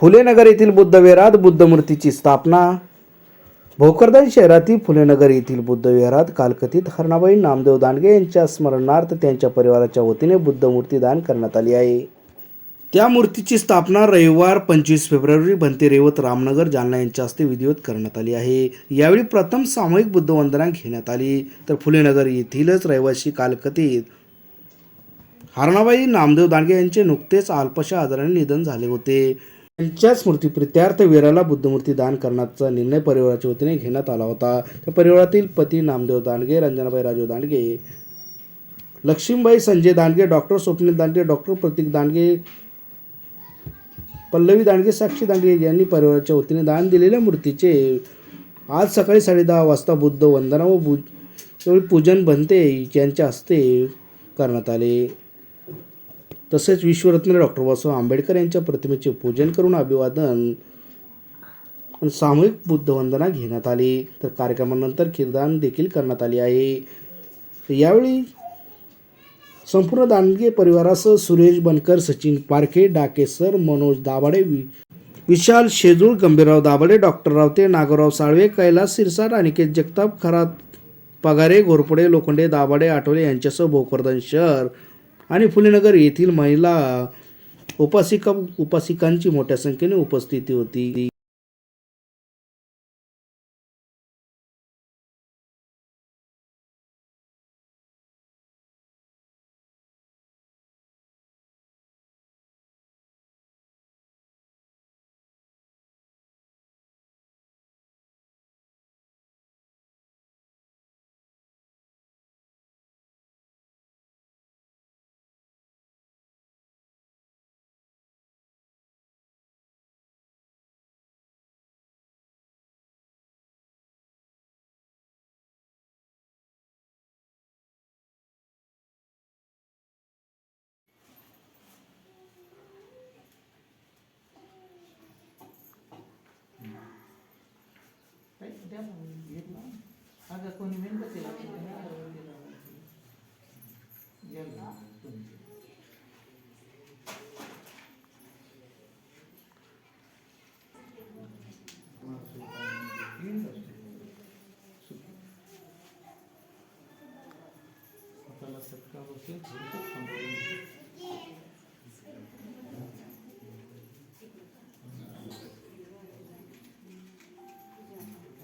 फुलेनगर येथील बुद्धविहारात बुद्धमूर्तीची स्थापना. भोकरदन शहरातील फुलेनगर येथील बुद्धविहारात कालकथित हरणाबाई नामदेव दानगे यांच्या स्मरणार्थ त्यांच्या परिवाराच्या वतीने बुद्धमूर्ती दान करण्यात आली आहे. त्या मूर्तीची स्थापना रविवार पंचवीस फेब्रुवारी भंते रेवत रामनगर जालना यांच्या हस्ते विधिवत करण्यात आली आहे. यावेळी प्रथम सामूहिक बुद्धवंदना घेण्यात आली. तर फुलेनगर येथीलच रहिवासी कालकथित हरणाबाई नामदेव दानगे यांचे नुकतेच अल्पशा आजाराने निधन झाले होते. त्यांच्या स्मृतीप्रित्यार्थ वीराला बुद्धमूर्ती दान करण्याचा निर्णय परिवाराच्या वतीने घेण्यात आला होता. त्या परिवारातील पती नामदेव दांडगे रंजनाबाई राजू दांडगे लक्ष्मीबाई संजय दांडगे डॉक्टर स्वप्नील दांडगे डॉक्टर प्रतीक दांडगे पल्लवी दांडगे साक्षी दांडगे यांनी परिवाराच्या वतीने दान दिलेल्या मूर्तीचे आज सकाळी साडे दहा वाजता बुद्ध वंदना व बु पूजन बनते यांच्या हस्ते करण्यात आले. तसेच विश्वरत्न डॉक्टर बाबासाहेब आंबेडकर यांच्या प्रतिमेचे पूजन करून अभिवादन आणि सामूहिक बुद्धवंदना घेण्यात आली. तर कार्यक्रमानंतर खीरदान देखील करण्यात आली आहे. यावेळी संपूर्ण दांडगे परिवारासह सुरेश बनकर सचिन पारखे डाकेसर मनोज दाभाडे वि विशाल शेजूळ गंभीरराव दाभाडे डॉक्टर रावते नागोराव साळवे कैलास सिरसाट अनिकेत जगताप खरात पगारे घोरपडे लोखंडे दाभाडे आठवले यांच्यासह भोकरदन शहर आणि फुलेनगर येथील महिला उपासिका उपासिकांची मोठ्या संख्येने उपस्थिती होती. अगं कोणी मेणबत्तीला गेला हाताला चटका बसेल थोडंसं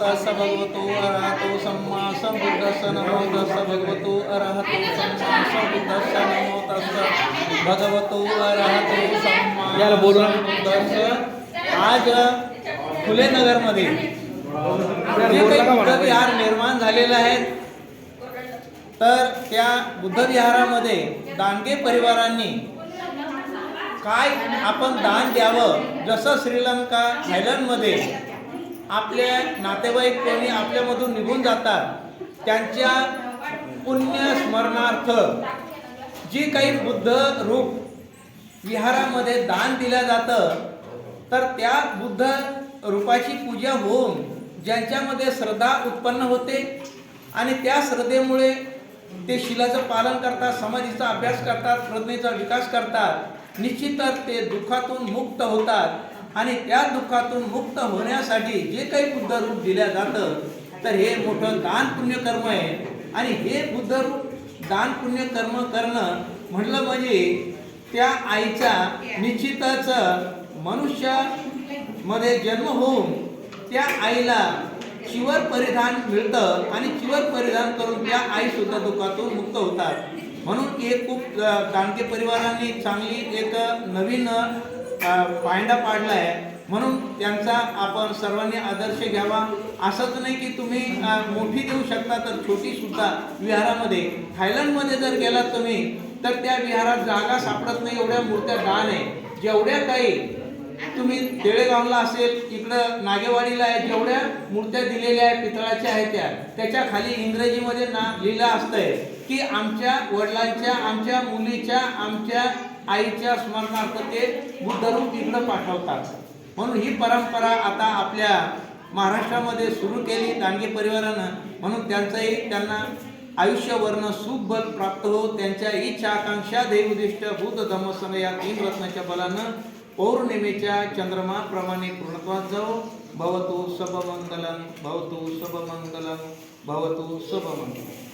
तस्स भगवतो अरहतो सम्मा सम्बुद्धस्स नमो तस्स भगवतो अरहतो सम्मा सम्बुद्धस्स नमो तस्स भगवतो अरहतो सम्मा याला बोलवा. सम्बुद्धस्स आज फुले नगरमध्ये जे काही बुद्ध विहार निर्माण झालेले आहेत तर त्या बुद्ध विहारामध्ये दांडगे परिवारांनी काय आपण दान द्यावं? जसं श्रीलंका थायलंडमध्ये आपले नातेवाईक कोणी आपल्यामधून निघून जातात त्यांच्या पुण्य स्मरणार्थ जी काही बुद्ध रूप विहारामध्ये दान दिलं जातं तर त्या बुद्ध रूपाची पूजा होऊन ज्यांच्यामध्ये श्रद्धा उत्पन्न होते आणि त्या श्रद्धेमुळे ते शिलाचं पालन करतात समाधीचा अभ्यास करतात प्रज्ञेचा विकास करतात निश्चितच ते दुःखातून मुक्त होतात आणि त्या दुःखातून मुक्त होण्यासाठी जे काही बुद्ध रूप दिलं जातं तर हे मोठं दान पुण्यकर्म आहे. आणि हे बुद्ध रूप दान पुण्यकर्म करणं म्हटलं म्हणजे त्या आईचा निश्चितच मनुष्यामध्ये जन्म होऊन त्या आईला चिवर परिधान मिळतं आणि चिवर परिधान करून त्या आई सुद्धा दुःखातून मुक्त होतात. म्हणून एक खूप अ, दानके परिवारांनी चांगली एक नवीन पायंडा पाडला आहे म्हणून त्यांचा आपण सर्वांनी आदर्श घ्यावा. असंच नाही की तुम्ही मोठी देऊ शकता तर छोटी सुद्धा. विहारामध्ये थायलंडमध्ये जर गेलात तुम्ही तर त्या विहारात जागा सापडत नाही एवढ्या मूर्त्या दान आहे जेवढ्या काही तुम्ही देळेगावला असेल इकडं नागेवाडीला आहे जेवढ्या मूर्त्या दिलेल्या आहेत पितळाच्या आहेत त्या त्याच्याखाली इंग्रजीमध्ये ना लिहिलं असतंय की आमच्या वडिलांच्या आमच्या मुलीच्या आमच्या आईच्या स्मरणार्थ ते बुद्धरूप इकडं पाठवतात. म्हणून ही परंपरा आता आपल्या महाराष्ट्रामध्ये सुरू केली दांडगे परिवारानं. म्हणून त्यांचंही त्यांना आयुष्यवर्ण सुख बल प्राप्त हो त्यांच्या इच्छा आकांक्षा ध्येयोदिष्ट भूत धम्मसंग या तीन रत्नाच्या बलानं पौर्णिमेच्या चंद्रमाप्रमाणे पूर्णत्वात जाओ. भवतो सबमंगलम भवतो सबमंगलम भवतो सबमंगलम